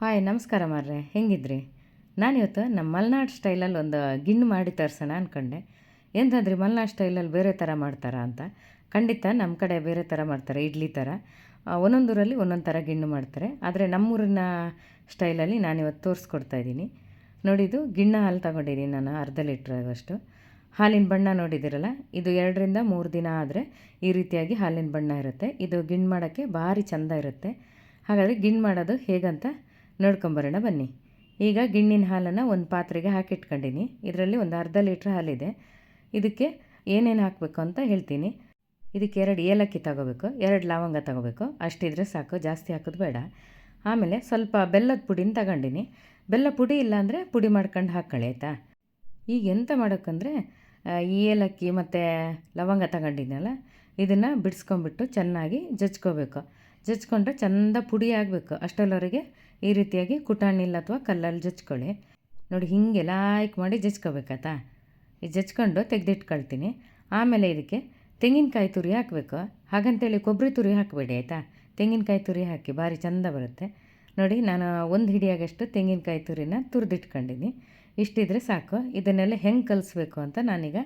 Hi, ನಮಸ್ಕಾರ ಮಾರ್ರೆ. ಹೆಂಗಿದ್ರಿ? ನಾನಿವತ್ತು ನಮ್ಮ ಮಲೆನಾಡು ಸ್ಟೈಲಲ್ಲಿ ಒಂದು ಗಿಣ್ಣು ಮಾಡಿ ತರಿಸೋಣ ಅಂದ್ಕೊಂಡೆ ಎಂತಂದ್ರಿ, ಮಲೆನಾಡು ಸ್ಟೈಲಲ್ಲಿ ಬೇರೆ ಥರ ಮಾಡ್ತಾರಾ ಅಂತ? ಖಂಡಿತ ನಮ್ಮ ಕಡೆ ಬೇರೆ ಥರ ಮಾಡ್ತಾರೆ, ಇಡ್ಲಿ ಥರ. ಒಂದೊಂದೂರಲ್ಲಿ ಒಂದೊಂದು ಥರ ಗಿಣ್ಣು ಮಾಡ್ತಾರೆ. ಆದರೆ ನಮ್ಮೂರಿನ ಸ್ಟೈಲಲ್ಲಿ ನಾನಿವತ್ತು ತೋರಿಸ್ಕೊಡ್ತಾ ಇದ್ದೀನಿ. ನೋಡಿದ್ದು ಗಿಣ್ಣ ಹಾಲು ತಗೊಂಡಿದ್ದೀನಿ ನಾನು, ಅರ್ಧ ಲೀಟ್ರ್ ಆಗೋಷ್ಟು ಹಾಲಿನ ಬಣ್ಣ ನೋಡಿದ್ದೀರಲ್ಲ, ಇದು ಎರಡರಿಂದ ಮೂರು ದಿನ ಆದರೆ ಈ ರೀತಿಯಾಗಿ ಹಾಲಿನ ಬಣ್ಣ ಇರುತ್ತೆ. ಇದು ಗಿಣ್ಣು ಮಾಡೋಕ್ಕೆ ಭಾರಿ ಚೆಂದ ಇರುತ್ತೆ. ಹಾಗಾದರೆ ಗಿಣ್ಣು ಮಾಡೋದು ಹೇಗಂತ ನೋಡ್ಕೊಂಬರೋಣ ಬನ್ನಿ. ಈಗ ಗಿಣ್ಣಿನ ಹಾಲನ್ನು ಒಂದು ಪಾತ್ರೆಗೆ ಹಾಕಿಟ್ಕೊಂಡಿನಿ. ಇದರಲ್ಲಿ ಒಂದು ಅರ್ಧ ಲೀಟ್ರ್ ಹಾಲಿದೆ. ಇದಕ್ಕೆ ಏನೇನು ಹಾಕಬೇಕು ಅಂತ ಹೇಳ್ತೀನಿ. ಇದಕ್ಕೆ ಎರಡು ಏಲಕ್ಕಿ ತಗೋಬೇಕು, ಎರಡು ಲವಂಗ ತಗೋಬೇಕು. ಅಷ್ಟಿದ್ರೆ ಸಾಕು, ಜಾಸ್ತಿ ಹಾಕೋದು ಬೇಡ. ಆಮೇಲೆ ಸ್ವಲ್ಪ ಬೆಲ್ಲದ ಪುಡಿನ ತಗೊಂಡಿನಿ. ಬೆಲ್ಲ ಪುಡಿ ಇಲ್ಲಾಂದರೆ ಪುಡಿ ಮಾಡ್ಕೊಂಡು ಹಾಕ್ಕೊಳ್ಳಿ ಆಯಿತಾ? ಈಗ ಎಂತ ಮಾಡೋಕ್ಕಂದರೆ ಈ ಏಲಕ್ಕಿ ಮತ್ತು ಲವಂಗ ತಗೊಂಡಿದ್ನಲ್ಲ, ಇದನ್ನು ಬಿಡಿಸ್ಕೊಂಬಿಟ್ಟು ಚೆನ್ನಾಗಿ ಜಜ್ಕೋಬೇಕು. ಜಜ್ಕೊಂಡ್ರೆ ಚಂದ ಪುಡಿ ಆಗಬೇಕು. ಅಷ್ಟರವರೆಗೆ ಈ ರೀತಿಯಾಗಿ ಕುಟಾಣಿಲ್ ಅಥವಾ ಕಲ್ಲಲ್ಲಿ ಜಜ್ಕೊಳ್ಳಿ. ನೋಡಿ, ಹೀಗೆ ಲಾಯ್ಕ್ ಮಾಡಿ ಜಜ್ಕೋಬೇಕಾತಾ ಈ ಜಜ್ಕೊಂಡು ತೆಗೆದಿಟ್ಕೊಳ್ತೀನಿ. ಆಮೇಲೆ ಇದಕ್ಕೆ ತೆಂಗಿನಕಾಯಿ ತುರಿ ಹಾಕಬೇಕು. ಹಾಗಂತೇಳಿ ಕೊಬ್ಬರಿ ತುರಿ ಹಾಕಬೇಡಿ, ಆಯಿತಾ? ತೆಂಗಿನಕಾಯಿ ತುರಿ ಹಾಕಿ ಭಾರಿ ಚಂದ ಬರುತ್ತೆ. ನೋಡಿ, ನಾನು ಒಂದು ಹಿಡಿಯಾಗಷ್ಟು ತೆಂಗಿನಕಾಯಿ ತುರಿನ ತುರಿದಿಟ್ಕೊಂಡಿನಿ ಇಷ್ಟಿದ್ರೆ ಸಾಕು. ಇದನ್ನೆಲ್ಲ ಹೆಂಗೆ ಕಲಿಸ್ಬೇಕು ಅಂತ ನಾನೀಗ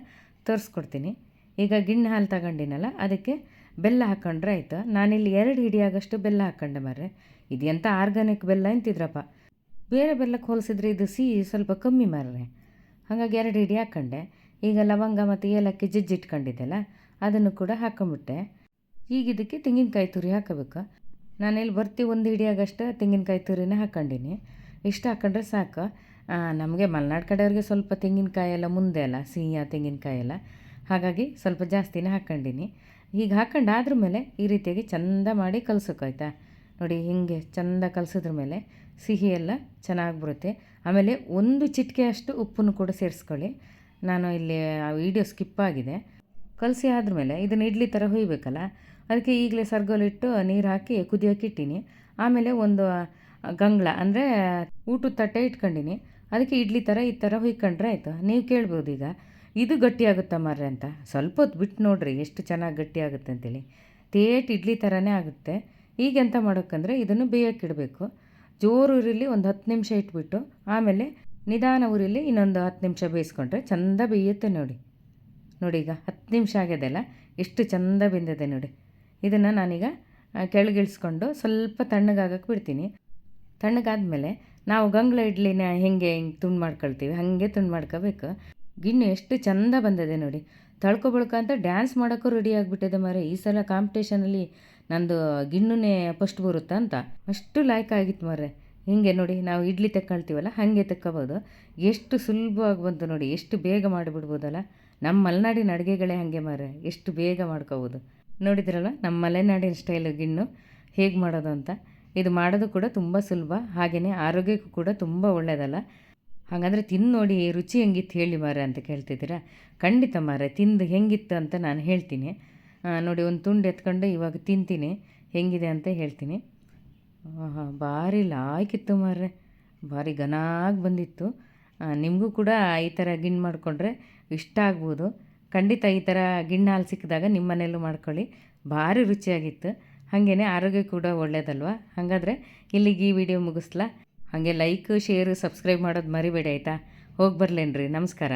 ತೋರಿಸ್ಕೊಡ್ತೀನಿ. ಈಗ ಗಿಣ್ಣ ಹಾಲು ತಗೊಂಡಿನಲ್ಲ, ಅದಕ್ಕೆ ಬೆಲ್ಲ ಹಾಕ್ಕೊಂಡ್ರೆ ಆಯಿತು? ನಾನಿಲ್ಲಿ ಎರಡು ಹಿಡಿಯಾಗಷ್ಟು ಬೆಲ್ಲ ಹಾಕ್ಕೊಂಡೆ ಮಾರ್ರೆ. ಇದು ಎಂಥ ಆರ್ಗಾನಿಕ್ ಬೆಲ್ಲ ಅಂತಿದ್ರಪ್ಪ. ಬೇರೆ ಬೆಲ್ಲಕ್ಕೆ ಹೋಲಿಸಿದ್ರೆ ಇದು ಸಿಹಿ ಸ್ವಲ್ಪ ಕಮ್ಮಿ ಮಾರ್ರೆ. ಹಾಗಾಗಿ ಎರಡು ಹಿಡಿ ಹಾಕ್ಕೊಂಡೆ ಈಗ ಲವಂಗ ಮತ್ತು ಏಲಕ್ಕಿ ಜಜ್ಜಿಟ್ಕೊಂಡಿದ್ದೆಲ್ಲ, ಅದನ್ನು ಕೂಡ ಹಾಕೊಂಬಿಟ್ಟೆ. ಈಗ ಇದಕ್ಕೆ ತೆಂಗಿನಕಾಯಿ ತುರಿ ಹಾಕಬೇಕು. ನಾನಿಲ್ಲಿ ಬರ್ತಿ ಒಂದು ಹಿಡಿಯಾಗಷ್ಟು ತೆಂಗಿನಕಾಯಿ ತುರಿನೇ ಹಾಕ್ಕೊಂಡಿನಿ ಇಷ್ಟು ಹಾಕ್ಕೊಂಡ್ರೆ ಸಾಕು. ನಮಗೆ ಮಲೆನಾಡು ಕಡೆಯವ್ರಿಗೆ ಸ್ವಲ್ಪ ತೆಂಗಿನಕಾಯಿ ಎಲ್ಲ ಮುಂದೆ ಅಲ್ಲ, ಸಿಹಿಯ ತೆಂಗಿನಕಾಯಿ ಎಲ್ಲ ಹಾಗಾಗಿ ಸ್ವಲ್ಪ ಜಾಸ್ತಿನೇ ಹಾಕ್ಕೊಂಡಿನಿ ಈಗ ಹಾಕ್ಕೊಂಡು ಆದ್ರ ಮೇಲೆ ಈ ರೀತಿಯಾಗಿ ಚಂದ ಮಾಡಿ ಕಲಸೋಕಾಯ್ತಾ ನೋಡಿ ಹಿಂಗೆ ಚಂದ ಕಲಸಿದ್ರ ಮೇಲೆ ಸಿಹಿ ಎಲ್ಲ ಚೆನ್ನಾಗಿ ಬರುತ್ತೆ. ಆಮೇಲೆ ಒಂದು ಚಿಟಿಕೆಯಷ್ಟು ಉಪ್ಪನ್ನು ಕೂಡ ಸೇರಿಸ್ಕೊಳ್ಳಿ. ನಾನು ಇಲ್ಲಿ ಆ ವಿಡಿಯೋ ಸ್ಕಿಪ್ ಆಗಿದೆ. ಕಲಸಿ ಆದಮೇಲೆ ಇದನ್ನು ಇಡ್ಲಿ ಥರ ಹುಯ್ಬೇಕಲ್ಲ? ಅದಕ್ಕೆ ಈಗಲೇ ಸರ್ಗೋಲಿಟ್ಟು ನೀರು ಹಾಕಿ ಕುದಿಯೋಕೆ ಇಟ್ಟೀನಿ. ಆಮೇಲೆ ಒಂದು ಗಂಗ್ಳ ಅಂದರೆ ಊಟದ ತಟ್ಟೆ ಇಟ್ಕೊಂಡಿನಿ. ಅದಕ್ಕೆ ಇಡ್ಲಿ ಥರ ಈ ಥರ ಹುಯ್ಕೊಂಡ್ರೆ ಆಯಿತು. ನೀವು ಕೇಳ್ಬೋದು ಈಗ ಇದು ಗಟ್ಟಿಯಾಗುತ್ತ ಮಾರ್ರೆ ಅಂತ? ಸ್ವಲ್ಪ ಹೊತ್ತು ಬಿಟ್ಟು ನೋಡ್ರಿ, ಎಷ್ಟು ಚೆನ್ನಾಗಿ ಗಟ್ಟಿ ಆಗುತ್ತೆ ಅಂತೇಳಿ. ತೇಟ್ ಇಡ್ಲಿ ಥರನೇ ಆಗುತ್ತೆ. ಈಗ ಎಂತ ಮಾಡೋಕ್ಕಂದರೆ ಇದನ್ನು ಬೇಯಕ್ಕಿಡಬೇಕು ಜೋರು ಉರಿಲಿ ಒಂದು ಹತ್ತು ನಿಮಿಷ ಇಟ್ಬಿಟ್ಟು, ಆಮೇಲೆ ನಿಧಾನ ಉರಿಲಿ ಇನ್ನೊಂದು ಹತ್ತು ನಿಮಿಷ ಬೇಯಿಸ್ಕೊಂಡ್ರೆ ಚಂದ ಬೇಯುತ್ತೆ ನೋಡಿ. ನೋಡಿ ಈಗ ಹತ್ತು ನಿಮಿಷ ಆಗ್ಯದಲ್ಲ ಎಷ್ಟು ಚಂದ ಬೆಂದಿದೆ ನೋಡಿ. ಇದನ್ನು ನಾನೀಗ ಕೆಳಗಿಳಿಸ್ಕೊಂಡು ಸ್ವಲ್ಪ ತಣ್ಣಗಾಗಕ್ಕೆ ಬಿಡ್ತೀನಿ. ತಣ್ಣಗಾದ ಮೇಲೆ ನಾವು ಗಂಗ್ಳ ಇಡ್ಲಿನ ಹೆಂಗೆ ಹಿಂಗೆ ತುಂಡು ಮಾಡ್ಕೊಳ್ತೀವಿ, ಹಾಗೆ ತುಂಡು ಮಾಡ್ಕೋಬೇಕು. ಗಿಣ್ಣು ಎಷ್ಟು ಚಂದ ಬಂದಿದೆ ನೋಡಿ. ತಳ್ಕೊ ಬಳ್ಕೊ ಅಂತ ಡ್ಯಾನ್ಸ್ ಮಾಡೋಕ್ಕೂ ರೆಡಿ ಆಗಿಬಿಟ್ಟಿದೆ ಮಾರೆ. ಈ ಸಲ ಕಾಂಪಿಟೇಷನಲ್ಲಿ ನಂದು ಗಿಣ್ಣುನೇ ಫಸ್ಟ್ ಬರುತ್ತಾ ಅಂತ. ಅಷ್ಟು ಲಾಯ್ಕ್ ಆಗಿತ್ತು ಮಾರೆ. ಹಿಂಗೆ ನೋಡಿ, ನಾವು ಇಡ್ಲಿ ತಕ್ಕೊಳ್ತೀವಲ್ಲ, ಹಾಗೆ ತಕ್ಕೋಬೋದು. ಎಷ್ಟು ಸುಲಭವಾಗಿ ಬಂತು ನೋಡಿ, ಎಷ್ಟು ಬೇಗ ಮಾಡಿಬಿಡ್ಬೋದಲ್ಲ. ನಮ್ಮ ಮಲೆನಾಡಿನ ಅಡುಗೆಗಳೇ ಹಾಗೆ ಮಾರೆ. ಎಷ್ಟು ಬೇಗ ಮಾಡ್ಕೋಬೋದು. ನೋಡಿದ್ರಲ್ಲ, ನಮ್ಮ ಮಲೆನಾಡಿನ ಸ್ಟೈಲ್ ಗಿಣ್ಣು ಹೇಗೆ ಮಾಡೋದು ಅಂತ. ಇದು ಮಾಡೋದು ಕೂಡ ತುಂಬ ಸುಲಭ ಹಾಗೆಯೇ ಆರೋಗ್ಯಕ್ಕೂ ಕೂಡ ತುಂಬ ಒಳ್ಳೆಯದಲ್ಲ ಹಾಗಾದರೆ ತಿಂದು ನೋಡಿ ರುಚಿ ಹೆಂಗಿತ್ತು ಹೇಳಿ ಮಾರೆ ಅಂತ ಕೇಳ್ತಿದ್ದೀರಾ? ಖಂಡಿತ ಮಾರೆ, ತಿಂದು ಹೆಂಗಿತ್ತು ಅಂತ ನಾನು ಹೇಳ್ತೀನಿ. ನೋಡಿ ಒಂದು ತುಂಡು ಎತ್ಕೊಂಡು ಇವಾಗ ತಿಂತೀನಿ. ಹೆಂಗಿದೆ ಅಂತ ಹೇಳ್ತೀನಿ. ಹಾಂ ಭಾರಿ ಲಾಯ್ಕಿತ್ತು ಮಾರ್ರೆ ಭಾರಿ ಘನಾಗಿ ಬಂದಿತ್ತು. ನಿಮಗೂ ಕೂಡ ಈ ಥರ ಗಿಣ್ಣು ಮಾಡಿಕೊಂಡ್ರೆ ಇಷ್ಟ ಆಗ್ಬೋದು. ಖಂಡಿತ ಈ ಥರ ಗಿಣ್ಣು ಹಾಲು ಸಿಕ್ಕಿದಾಗ ನಿಮ್ಮ ಮನೆಯಲ್ಲೂ ಮಾಡ್ಕೊಳ್ಳಿ. ಭಾರಿ ರುಚಿಯಾಗಿತ್ತು. ಹಾಗೆಯೇ ಆರೋಗ್ಯ ಕೂಡ ಒಳ್ಳೆಯದಲ್ವ ಹಾಗಾದರೆ ಇಲ್ಲಿಗೆ ಈ ವಿಡಿಯೋ ಮುಗಿಸ್ಲಾ? ಹಾಗೆ ಲೈಕ್ ಶೇರ್ ಸಬ್ಸ್ಕ್ರೈಬ್ ಮಾಡೋದು ಮರಿಬೇಡಿ ಆಯಿತಾ? ಹೋಗಿ ಬರಲೇನ್ರಿ ನಮಸ್ಕಾರ.